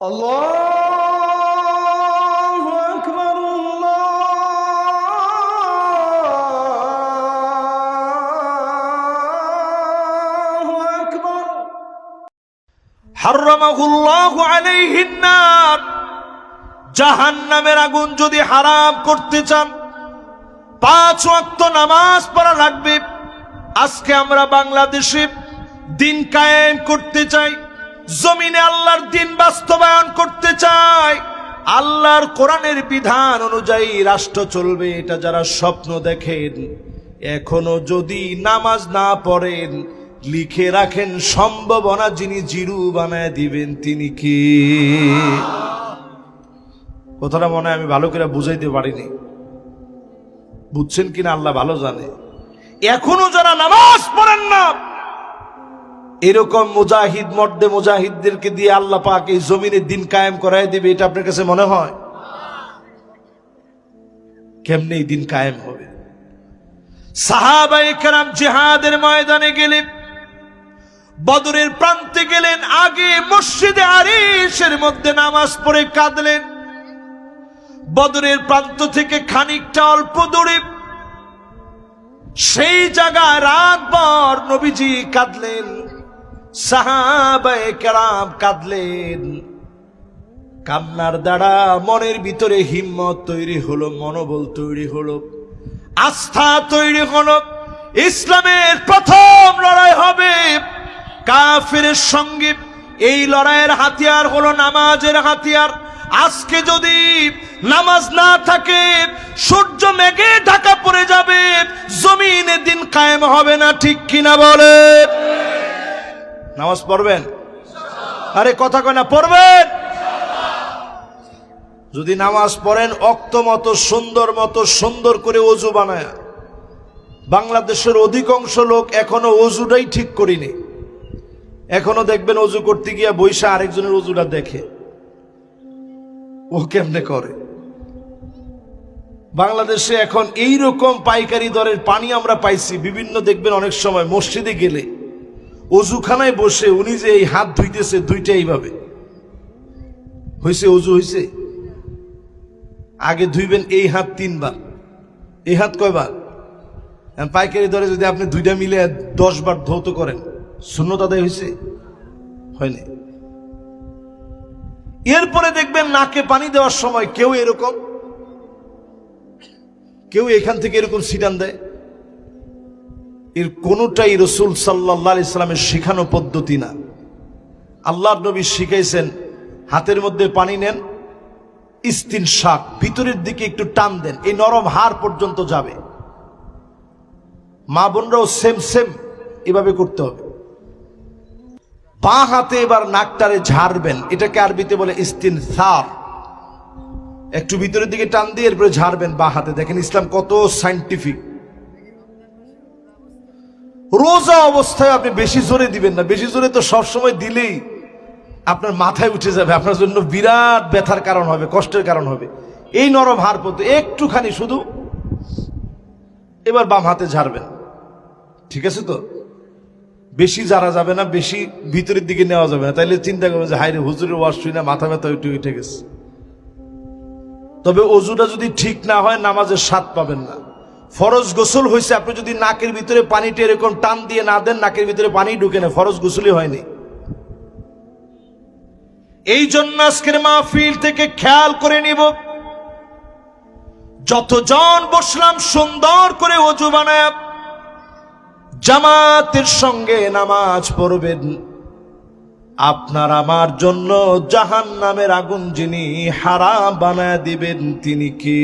الله أكبر الله أكبر হারামাহুল্লাহ আলাইহিন নার জাহান্নামের আগুন যদি হারাম করতে চান পাঁচ ওয়াক্ত নামাজ পড়া লাগবে আজকে আমরা বাংলাদেশে দিন কায়েম করতে চাই জমিনে আল্লাহর দিন বাস্তবায়ন করতে চায়। আল্লাহর কোরআনের বিধান অনুযায়ী রাষ্ট্র চলবে, এটা যারা স্বপ্ন দেখেন। এখনও যদি নামাজ না পড়েন, লিখে রাখেন সম্ভাবনা যিনি জিরু বানায় দিবেন, তিনি কি? কথাটা মনে হয় আমি ভালো করে বুঝাইতে পারিনি। বুঝছেন কিনা আল্লাহ ভালো জানে। এখনও যারা নামাজ পড়েন না এরকম মুজাহিদ, মর্দে মুজাহিদদেরকে দিয়ে আল্লাহ পাক এই জমিনে দিন কায়েম করাই দিবে, এটা আপনার কাছে মনে হয়? কেমনে এই দিন কায়েম হবে? সাহাবাই কারাম জিহাদের ময়দানে গেলেন, বদরের প্রান্তে গেলেন, আগে মসজিদে আরিশের মধ্যে নামাজ পড়ে কাঁদলেন। বদরের প্রান্ত থেকে খানিকটা অল্প দূরে সেই জায়গায় রাতভর নবীজি কাঁদলেন। সাহাবায়ে কেরাম কাঁদলেন। কান্নার দ্বারা মনের ভিতরে হিম্মত তৈরি হলো, মনোবল তৈরি হলো, আস্থা তৈরি হলো, ইসলামের প্রথম লড়াই হবে। কাফের সঙ্গে এই লড়াইয়ের হাতিয়ার হলো নামাজের হাতিয়ার। আজকে যদি নামাজ না থাকে, সূর্য মেঘে ঢাকা পড়ে যাবে, জমিনে দিন কায়েম হবে না, ঠিক কিনা বলে নামাজ পড়বেন? আরে, কথা কয় না, পড়বেন? যদি নামাজ পড়েন, অক্ত মতো, সুন্দর মতো, সুন্দর করে অজু বানায়। বাংলাদেশের অধিকাংশ লোক এখনও অজুটাই ঠিক করিনি। এখনও দেখবেন অজু করতে গিয়া বৈশা আরেকজনের অজুটা দেখে। ও কেমনে করে? বাংলাদেশে এখন এই রকম পাইকারি দরের পানি আমরা পাইছি। বিভিন্ন দেখবেন অনেক সময় মসজিদে গেলে অজুখানায় বসে উনি যে এই হাত ধুইতেছে দুইটা এইভাবে। হয়েছে অজু হয়েছে আগে ধুইবেন এই হাত তিনবার। এই হাত কয়বার? পাইকারি দরে যদি আপনি দুইটা মিলে দশ বার ধৌত করেন শূন্য তাদের হয়েছে হয়নি। এরপরে দেখবেন নাকে পানি দেওয়ার সময় কেউ এরকম, কেউ এখান থেকে এরকম সিটান দেয়। এর কোনোটাই রসুল সাল্লাহ ইসলামের শিখানো পদ্ধতি না। আল্লাহ নবী শিখাইছেন, হাতের মধ্যে পানি নেন ইস্তিন শাক, ভিতরের দিকে একটু টান দেন, এই নরম হাড় পর্যন্ত যাবে। মা বোনরাও সেম সেম, এভাবে করতে হবে। বাঁ হাতে এবার নাকটারে ঝাড়বেন, এটাকে আরবিতে বলে ইস্তিন সার। একটু ভিতরের দিকে টান দিয়ে এরপরে ঝাড়বেন বাঁ হাতে। দেখেন ইসলাম কত সাইন্টিফিক রোজা অবস্থায় আপনি বেশি জোরে দিবেন না। বেশি জোরে তো সবসময় দিলেই আপনার মাথায় উঠে যাবে, আপনার জন্য বিরাট ব্যথার কারণ হবে, কষ্টের কারণ হবে। এই নরম হাড় পদ্ধতি একটুখানি শুধু এবার বাম হাতে ঝাড়বেন। ঠিক আছে তো? বেশি জারা যাবে না, বেশি ভিতরের দিকে নেওয়া যাবে না। তাইলে চিন্তা করবেন যে হাইরে হুজুরের ওয়াশ শুই না, মাথা ব্যথা উঠে উঠে গেছে। তবে অজুটা যদি ঠিক না হয়, নামাজের স্বাদ পাবেন না। ফরজ গোসল হয়েছে আপনি যদি নাকের ভিতরে পানিটা এরকম টান দিয়ে না দেন, নাকের ভিতরে পানি ঢুকে না, ফরজ গোসলই হয়নি। এই জন্য আজকের মাহফিল থেকে খেয়াল করে নিব, যতজন বসলাম সুন্দর করে অজু বানায়, জামাতের সঙ্গে নামাজ পড়বেন। আপনার আমার জন্য জাহান নামের আগুন যিনি হারাম বানায় দিবেন, তিনি কি?